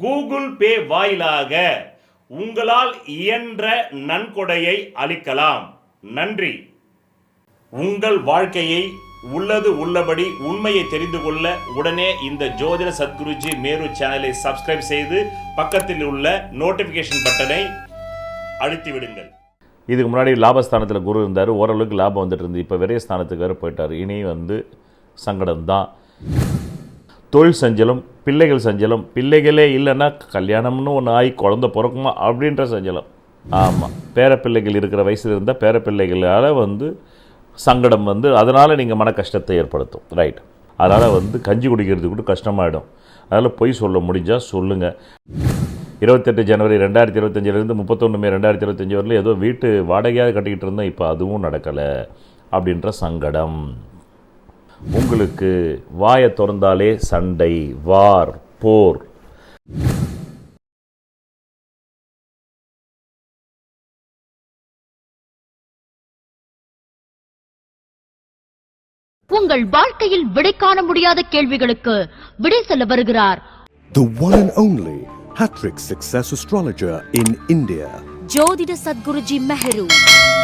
Google Pay வாயிலாக உங்களால் இயன்ற நன்கொடையை அளிக்கலாம். நன்றி. உங்கள் வாழ்க்கையை உள்ளது உள்ளபடி உண்மையை தெரிந்து கொள்ள உடனே இந்த ஜோதிட சத்குருஜி மேரு சேனலை சப்ஸ்கிரைப் செய்து பக்கத்தில் உள்ள நோட்டிஃபிகேஷன் பட்டனை அழுத்தி விடுங்கள் இதுக்கு முன்னாடி லாபஸ்தானத்தில் குரு இருந்தார். ஓரளவுக்கு லாபம் வந்துட்டு இருந்து இப்போ விரைய ஸ்தானத்துக்கு வேறு போயிட்டார். இனி வந்து சங்கடம் தான் தொழில் சஞ்சலம் பிள்ளைகள் சஞ்சலம். பிள்ளைகளே இல்லைன்னா கல்யாணம்னு ஒன்று ஆகி குழந்த பிறக்குமா அப்படின்ற சஞ்சலம். ஆமாம் பேரப்பிள்ளைகள் இருக்கிற வயசில் இருந்தால் பேரப்பிள்ளைகளால் வந்து சங்கடம் வந்து அதனால் நீங்கள் மன கஷ்டத்தை ஏற்படுத்தும். ரைட் அதனால் வந்து கஞ்சி குடிக்கிறது கூட கஷ்டமாயிடும். அதனால் பொய் சொல்ல முடிஞ்சால் சொல்லுங்கள் இருபத்தெட்டு ஜனவரி ரெண்டாயிரத்தி இருபத்தஞ்சிலேருந்து முப்பத்தொன்று மே ரெண்டாயிரத்தி இருபத்தஞ்சி வரல ஏதோ வீட்டு வாடகையாக கட்டிக்கிட்டு இருந்தோம் இப்போ அதுவும் நடக்கலை. அப்படின்ற சங்கடம். உங்களுக்கு வாயை திறந்தாலே சண்டை வார் போர் உங்கள் வாழ்க்கையில் விடை காண முடியாத கேள்விகளுக்கு விடை சொல்ல வருகிறார் The one and only Hattrick Success Astrologer in India. ஜோதிட சத்குருஜி மெஹரு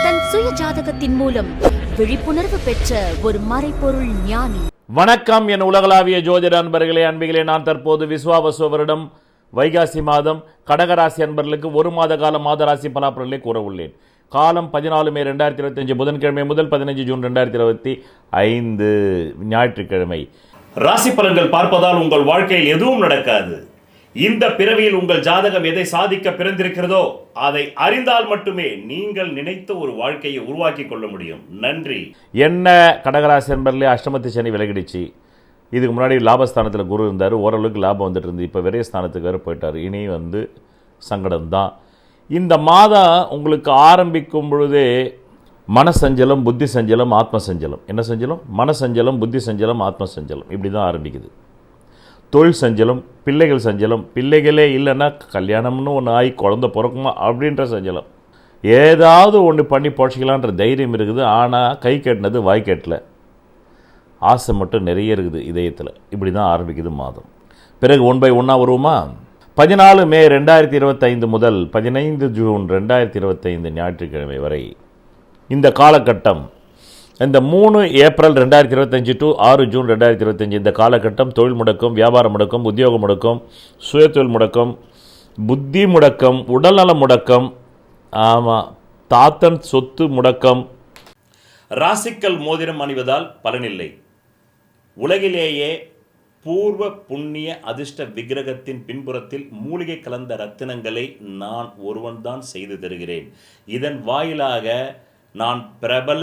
தன் சுய ஜாதகத்தின் மூலம் விழிப்புணர்வு பெற்ற ஒரு மறைபொருள் ஞானி. வணக்கம். என் உலகளாவிய ஜோதிட அன்பர்களே அன்பிகளே நான் தற்போது விஸ்வாவசுவரிடம் வைகாசி மாதம் கடகராசி அன்பர்களுக்கு ஒரு மாத கால மாதராசி ராசி கூற உள்ளேன். காலம் பதினாலு மே ரெண்டாயிரத்தி இருபத்தஞ்சு புதன்கிழமை முதல் பதினஞ்சு ஜூன் ரெண்டாயிரத்தி இருபத்தி ஐந்து ஞாயிற்றுக்கிழமை. ராசி பலன்கள் பார்ப்பதால் உங்கள் வாழ்க்கையில் எதுவும் நடக்காது. இந்த பிறவியில் உங்கள் ஜாதகம் எதை சாதிக்க பிறந்திருக்கிறதோ அதை அறிந்தால் மட்டுமே நீங்கள் நினைத்த ஒரு வாழ்க்கையை உருவாக்கி கொள்ள முடியும். நன்றி. என்ன கடகராசி அன்பர்களே அஷ்டமத்து சனி விலகிடுச்சு. இதுக்கு முன்னாடி லாபஸ்தானத்தில் குரு இருந்தார். ஓரளவுக்கு லாபம் வந்துட்டு இருந்து இப்போ விரைய ஸ்தானத்துக்கு வேறு போயிட்டார். இனி வந்து சங்கடம் தான் இந்த மாதம் உங்களுக்கு ஆரம்பிக்கும் பொழுதே மனசஞ்சலம் புத்தி சஞ்சலம் ஆத்ம சஞ்சலம் என்ன சஞ்சலம்? மனசஞ்சலம் புத்தி சஞ்சலம் ஆத்ம சஞ்சலம் இப்படி தான் ஆரம்பிக்குது. தொழில் சஞ்சலம் பிள்ளைகள் சஞ்சலம் பிள்ளைகளே இல்லைன்னா கல்யாணம்னு ஒன்று ஆகி குழந்த பிறக்குமா அப்படின்ற சஞ்சலம். ஏதாவது ஒன்று பண்ணி பொழைச்சிக்கலான்ற தைரியம் இருக்குது ஆனால் கை கட்டினது வாய் கட்டல. ஆசை மட்டும் நிறைய இருக்குது இதயத்தில். இப்படி தான் ஆரம்பிக்குது மாதம். பிறகு ஒன் பை ஒன்றா வருவோமா? பதினாலு மே ரெண்டாயிரத்தி இருபத்தைந்து முதல் பதினைந்து ஜூன் ரெண்டாயிரத்தி இருபத்தைந்து ஞாயிற்றுக்கிழமை வரை இந்த காலகட்டம் இந்த மூணு ஏப்ரல் ரெண்டாயிரத்தி இருபத்தஞ்சி டு ஆறு ஜூன் ரெண்டாயிரத்தி இருபத்தஞ்சி இந்த காலகட்டம் தொழில் முடக்கம் வியாபாரம் முடக்கம் உத்தியோக முடக்கம் சுயத்தொழில் முடக்கம் புத்தி முடக்கம் உடல்நல முடக்கம் ஆமாம் தாத்தன் சொத்து முடக்கம். ராசிக்கல் மோதிரம் அணிவதால் பலனில்லை. உலகிலேயே பூர்வ புண்ணிய அதிர்ஷ்ட விக்கிரகத்தின் பின்புறத்தில் மூலிகை கலந்த ரத்தினங்களை நான் ஒருவன்தான் செய்து தருகிறேன். இதன் வாயிலாக நான் பிரபல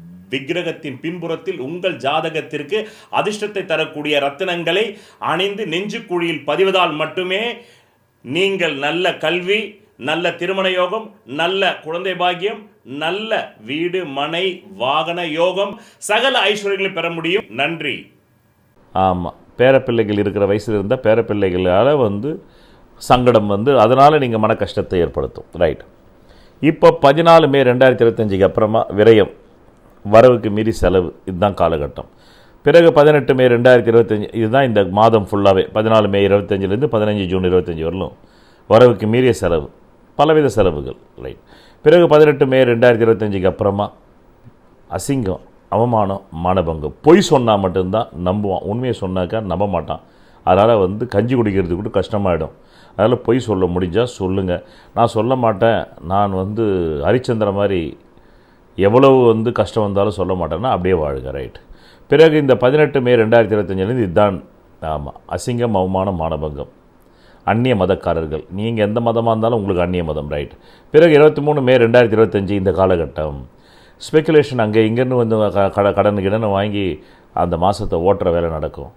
விக்கிரகத்தின் பின்புறத்தில் உங்கள் ஜாதகத்திற்கு அதிர்ஷ்டத்தை தரக்கூடிய ரத்தினங்களை அணிந்து நெஞ்சுக்குழியில் பதிவதால் மட்டுமே நீங்கள் நல்ல கல்வி நல்ல திருமண யோகம் நல்ல குழந்தை பாக்கியம் நல்ல வீடு மனை வாகன யோகம் சகல ஐஸ்வர்யங்களை பெற முடியும். நன்றி. ஆமாம் பேரப்பிள்ளைகள் இருக்கிற வயசில் இருந்தால் பேரப்பிள்ளைகளால் வந்து சங்கடம் வந்து அதனால் நீங்கள் மன கஷ்டத்தை ஏற்படுத்தும். ரைட் இப்போ பதினாலு மே ரெண்டாயிரத்தி இருபத்தஞ்சிக்கு அப்புறமா விரயம். வரவுக்கு மீறி செலவு. இதுதான் காலகட்டம். பிறகு பதினெட்டு மே ரெண்டாயிரத்தி இருபத்தஞ்சி இதுதான் இந்த மாதம் ஃபுல்லாகவே பதினாலு மே இருபத்தஞ்சிலேருந்து பதினஞ்சு ஜூன் இருபத்தஞ்சி வரலும் வரவுக்கு மீறிய செலவு. பலவித செலவுகள் ரைட் பிறகு பதினெட்டு மே ரெண்டாயிரத்தி இருபத்தஞ்சிக்கு அப்புறமா அசிங்கம் அவமானம் மானபங்கம். பொய் சொன்னால் மட்டும்தான் நம்புவான். உண்மையை சொன்னாக்கா நம்ப மாட்டான். அதனால் வந்து கஞ்சி குடிக்கிறது கூட கஷ்டமாயிடும். அதனால் பொய் சொல்ல முடிஞ்சால் சொல்லுங்கள் நான் சொல்ல மாட்டேன். நான் வந்து ஹரிச்சந்திர மாதிரி எவ்வளவு வந்து கஷ்டம் வந்தாலும் சொல்ல மாட்டேன்னா அப்படியே வாழ்க ரைட் பிறகு இந்த பதினெட்டு மே ரெண்டாயிரத்தி இருபத்தஞ்சிலேருந்து இதுதான் ஆமாம் அசிங்கம் அவமானம் மானபங்கம். அந்நிய மதக்காரர்கள். நீங்கள் எந்த மதமாக இருந்தாலும் உங்களுக்கு அந்நிய மதம் ரைட் பிறகு இருபத்தி மூணு மே ரெண்டாயிரத்தி இருபத்தஞ்சி இந்த காலகட்டம். ஸ்பெக்குலேஷன் அங்கே இங்கேருந்து வந்து க- கட கடன் கிடன்னு வாங்கி அந்த மாதத்தை ஓட்டுற வேலை நடக்கும்.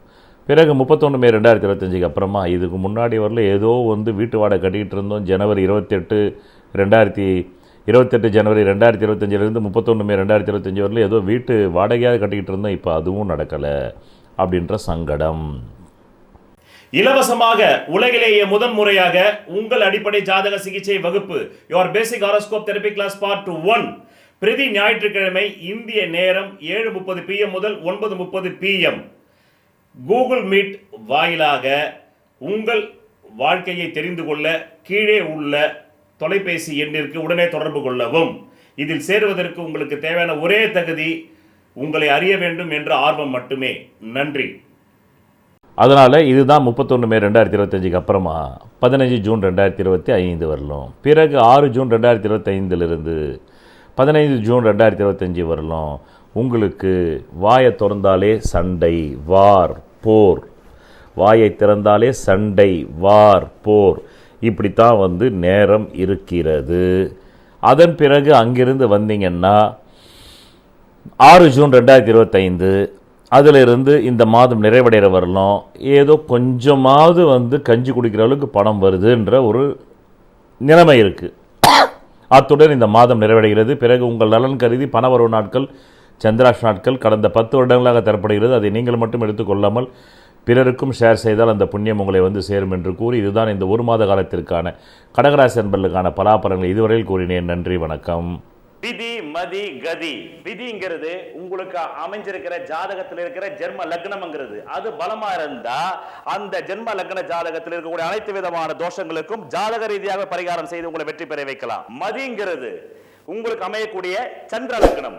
பிறகு முப்பத்தொன்று மே ரெண்டாயிரத்தி இருபத்தஞ்சிக்கு அப்புறமா இதுக்கு முன்னாடி வரல ஏதோ வந்து வீட்டு வாடகை கட்டிக்கிட்டு இருந்தோம். ஜனவரி இருபத்தெட்டு ரெண்டாயிரத்தி இருபத்தெட்டு ஜனவரி ரெண்டாயிரத்தி இருபத்தஞ்சிலிருந்து முப்பத்தொன்று மே ரெண்டாயிரத்தி இருபத்தஞ்சி வரல ஏதோ வீட்டு வாடகையாக கட்டிக்கிட்டு இருந்தோம் இப்போ அதுவும் நடக்கலை அப்படின்ற சங்கடம். இலவசமாக உலகிலேயே முதன் முறையாக உங்கள் அடிப்படை ஜாதக சிகிச்சை வகுப்பு your basic horoscope therapy class part one பிரதி ஞாயிற்றுக்கிழமை இந்திய நேரம் ஏழு முப்பது பிஎம் முதல் ஒன்பது முப்பது பிஎம் கூகுள் மீட் வாயிலாக உங்கள் வாழ்க்கையை தெரிந்து கொள்ள கீழே உள்ள தொலைபேசி எண்ணிற்கு உடனே தொடர்பு கொள்ளவும். இதில் சேருவதற்கு உங்களுக்கு தேவையான ஒரே தகுதி உங்களை அறிய வேண்டும் என்ற ஆர்வம் மட்டுமே. நன்றி. அதனால் இதுதான் முப்பத்தொன்று மே ரெண்டாயிரத்தி இருபத்தஞ்சிக்கு அப்புறமா பதினஞ்சு ஜூன் ரெண்டாயிரத்தி இருபத்தி ஐந்து வரலும் பிறகு ஆறு ஜூன் ரெண்டாயிரத்தி இருபத்தைந்திலிருந்து பதினைந்து ஜூன் ரெண்டாயிரத்தி இருபத்தஞ்சி வரலும் உங்களுக்கு வாயை திறந்தாலே சண்டை வார் போர். வாயை திறந்தாலே சண்டை வார் போர். இப்படித்தான் வந்து நேரம் இருக்கிறது. அதன் பிறகு அங்கிருந்து வந்தீங்கன்னா ஆறு ஜூன் ரெண்டாயிரத்தி இருபத்தைந்து அதிலிருந்து இந்த மாதம் நிறைவடைகிற வரலாம். ஏதோ கொஞ்சமாவது வந்து கஞ்சி குடிக்கிற அளவுக்கு பணம் வருதுன்ற ஒரு நிலைமை இருக்குது அத்துடன் இந்த மாதம் நிறைவடைகிறது. பிறகு உங்கள் நலன் கருதி பணவரவு நாட்கள் சந்திராஷ் நாட்கள் கடந்த பத்து வருடங்களாக தரப்படுகிறது. அதை நீங்கள் மட்டும் எடுத்துக்கொள்ளாமல் பிறருக்கும் ஷேர் செய்தால் அந்த புண்ணியம் உங்களை வந்து சேரும் என்று கூறி இதுதான் இந்த ஒரு மாத காலத்திற்கான கடகராசி அன்பர்களுக்கான பலாபலன்களை இதுவரையில் கூறினேன். நன்றி வணக்கம். விதி மதி கதி. விதிங்கிறது உங்களுக்கு அமைஞ்சிருக்கிற ஜாதகத்தில் இருக்கிற ஜென்ம லக்னம்ங்கிறது. அது பலமா இருந்தா அந்த ஜென்ம லக்ன ஜாதகத்தில் இருக்கக்கூடிய அனைத்து விதமான தோஷங்களுக்கும் ஜாதக ரீதியாக பரிகாரம் செய்து உங்களை வெற்றி பெற வைக்கலாம். மதிங்கிறது உங்களுக்கு அமையக்கூடிய சந்திர லக்னம்.